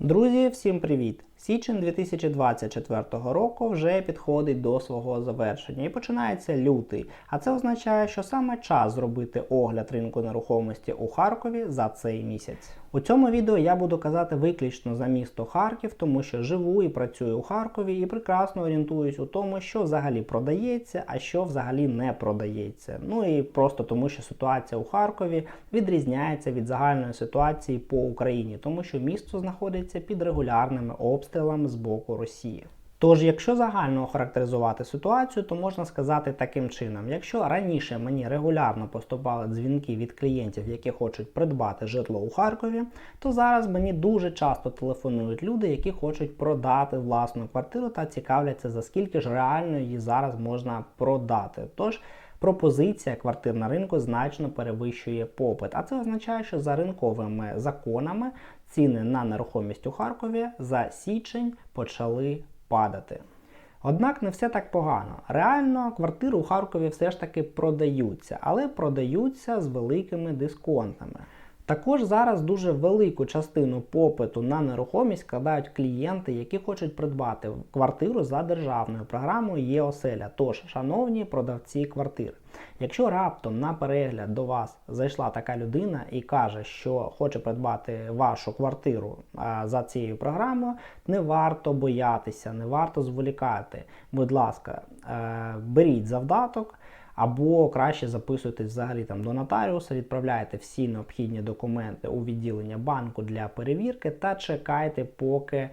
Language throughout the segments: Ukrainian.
Друзі, всім привіт! Січень 2024 року вже підходить до свого завершення і починається лютий. А це означає, що саме час зробити огляд ринку нерухомості у Харкові за цей місяць. У цьому відео я буду казати виключно за місто Харків, тому що живу і працюю у Харкові і прекрасно орієнтуюсь у тому, що взагалі продається, а що взагалі не продається. Ну і просто тому, що ситуація у Харкові відрізняється від загальної ситуації по Україні, тому що місто знаходиться під регулярними обстрілами з боку Росії. Тож, якщо загально охарактеризувати ситуацію, то можна сказати таким чином: якщо раніше мені регулярно поступали дзвінки від клієнтів, які хочуть придбати житло у Харкові, то зараз мені дуже часто телефонують люди, які хочуть продати власну квартиру та цікавляться, за скільки ж реально її зараз можна продати. Тож пропозиція квартир на ринку значно перевищує попит. А це означає, що за ринковими законами ціни на нерухомість у Харкові за січень почали падати. Однак не все так погано. Реально квартири у Харкові все ж таки продаються, але продаються з великими дисконтами. Також зараз дуже велику частину попиту на нерухомість складають клієнти, які хочуть придбати квартиру за державною програмою ЄОселя. Тож, шановні продавці квартир, якщо раптом на перегляд до вас зайшла така людина і каже, що хоче придбати вашу квартиру за цією програмою, не варто боятися, не варто зволікати. Будь ласка, е, беріть завдаток. Або краще записуєтесь взагалі там до нотаріуса, відправляєте всі необхідні документи у відділення банку для перевірки та чекайте, поки е,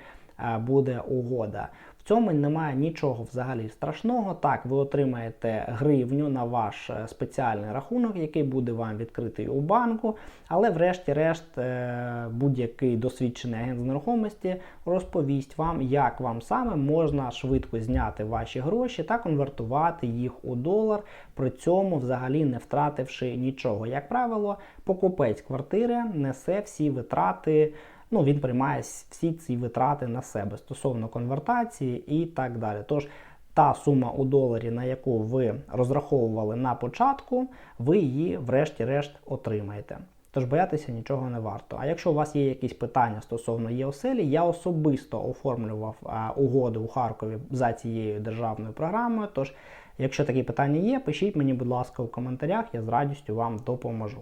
буде угода. В цьому немає нічого взагалі страшного. Так, ви отримаєте гривню на ваш е, спеціальний рахунок, який буде вам відкритий у банку. Але, врешті-решт, е, будь-який досвідчений агент з нерухомості розповість вам, як вам саме можна швидко зняти ваші гроші та конвертувати їх у долар, при цьому взагалі не втративши нічого. Як правило, покупець квартири несе всі витрати ну, він приймає всі ці витрати на себе стосовно конвертації і так далі. Тож та сума у доларі, на яку ви розраховували на початку, ви її, врешті-решт, отримаєте. Тож боятися нічого не варто. А якщо у вас є якісь питання стосовно ЄОСЕЛі, я особисто оформлював а, угоди у Харкові за цією державною програмою. Тож, якщо такі питання є, пишіть мені, будь ласка, у коментарях, я з радістю вам допоможу.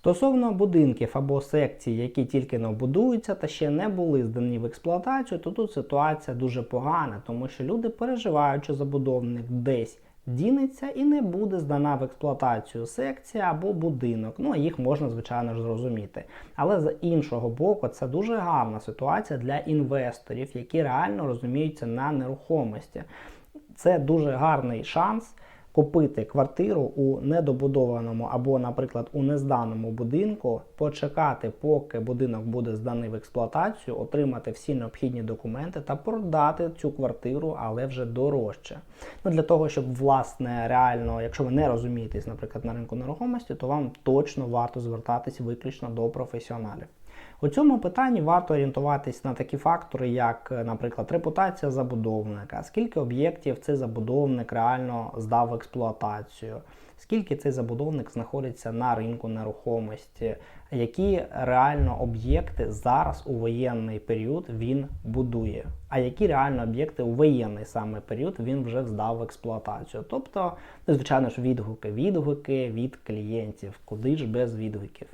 Стосовно будинків або секцій, які тільки не будуються та ще не були здані в експлуатацію, то тут ситуація дуже погана, тому що люди переживають, що забудовник десь дінеться і не буде здана в експлуатацію секція або будинок. Ну, їх можна, звичайно ж, зрозуміти. Але з іншого боку, це дуже гарна ситуація для інвесторів, які реально розуміються на нерухомості. Це дуже гарний шанс купити квартиру у недобудованому або, наприклад, у незданому будинку, почекати, поки будинок буде зданий в експлуатацію, отримати всі необхідні документи та продати цю квартиру, але вже дорожче. Ну, Для того, щоб, власне, реально, якщо ви не розумієтесь, наприклад, на ринку нерухомості, то вам точно варто звертатись виключно до професіоналів. У цьому питанні варто орієнтуватись на такі фактори, як, наприклад, репутація забудовника, скільки об'єктів цей забудовник реально здав в експлуатацію, скільки цей забудовник знаходиться на ринку нерухомості, які реально об'єкти зараз у воєнний період він будує, а які реально об'єкти у воєнний саме період він вже здав в експлуатацію. Тобто, звичайно ж, відгуки, відгуки від клієнтів, куди ж без відгуків.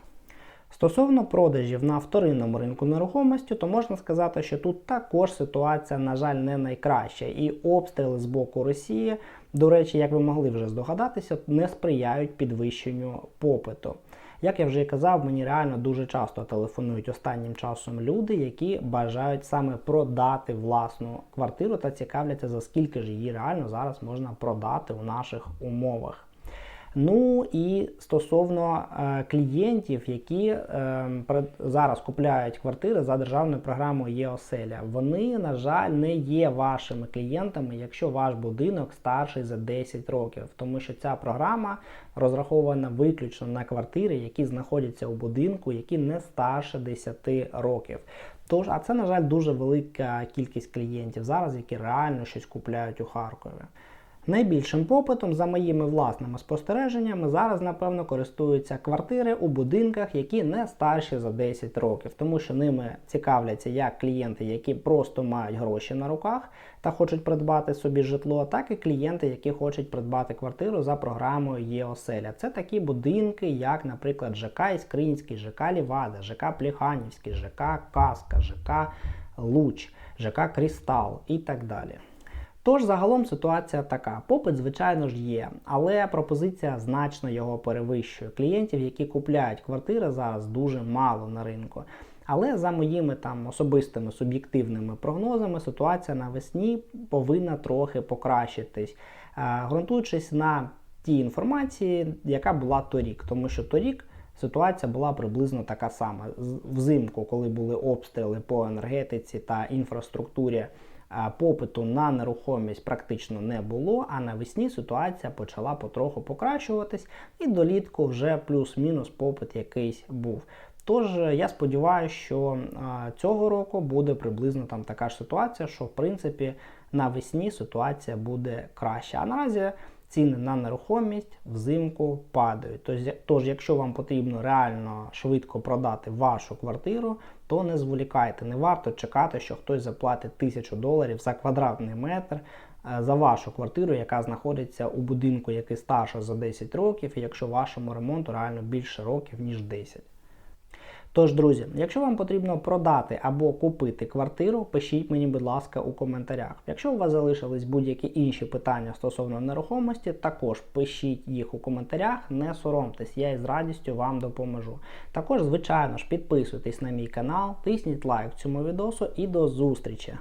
Стосовно продажів на вторинному ринку нерухомості, то можна сказати, що тут також ситуація, на жаль, не найкраща. І обстріли з боку Росії, до речі, як ви могли вже здогадатися, не сприяють підвищенню попиту. Як я вже казав, мені реально дуже часто телефонують останнім часом люди, які бажають саме продати власну квартиру та цікавляться, за скільки ж її реально зараз можна продати у наших умовах. Ну і стосовно е, клієнтів, які е, зараз купляють квартири за державною програмою ЄОселя, вони, на жаль, не є вашими клієнтами, якщо ваш будинок старший за 10 років, тому що ця програма розрахована виключно на квартири, які знаходяться у будинку, які не старше 10 років. Тож, а це, на жаль, дуже велика кількість клієнтів зараз, які реально щось купляють у Харкові. Найбільшим попитом, за моїми власними спостереженнями, зараз, напевно, користуються квартири у будинках, які не старші за 10 років, тому що ними цікавляться як клієнти, які просто мають гроші на руках та хочуть придбати собі житло, так і клієнти, які хочуть придбати квартиру за програмою ЄОселя. Це такі будинки, як, наприклад, ЖК Іскринський, ЖК Лівада, ЖК Пліханівський, ЖК Каска, ЖК Луч, ЖК Крістал і так далі. Тож загалом ситуація така: попит, звичайно ж, є, але пропозиція значно його перевищує. Клієнтів, які купляють квартири, зараз дуже мало на ринку. Але за моїми там особистими суб'єктивними прогнозами, ситуація навесні повинна трохи покращитись, е, ґрунтуючись на тій інформації, яка була торік, тому що торік. Ситуація була приблизно така сама. Взимку, коли були обстріли по енергетиці та інфраструктурі, попиту на нерухомість практично не було, а навесні ситуація почала потроху покращуватись, і долітку вже плюс-мінус попит якийсь був. Тож е, я сподіваюся, що цього року буде приблизно там така ж ситуація, що в принципі навесні ситуація буде краща. А наразі ціни на нерухомість взимку падають. Тож, якщо вам потрібно реально швидко продати вашу квартиру, то не зволікайте. Не варто чекати, що хтось заплатить тисячу доларів за квадратний метр е, за вашу квартиру, яка знаходиться у будинку, який старше за 10 років, якщо вашому ремонту реально більше років, ніж 10. Тож, друзі, якщо вам потрібно продати або купити квартиру, пишіть мені, будь ласка, у коментарях. Якщо у вас залишились будь-які інші питання стосовно нерухомості, також пишіть їх у коментарях, не соромтесь, я із радістю вам допоможу. Також, звичайно ж, підписуйтесь на мій канал, тисніть лайк цьому відосу і до зустрічі!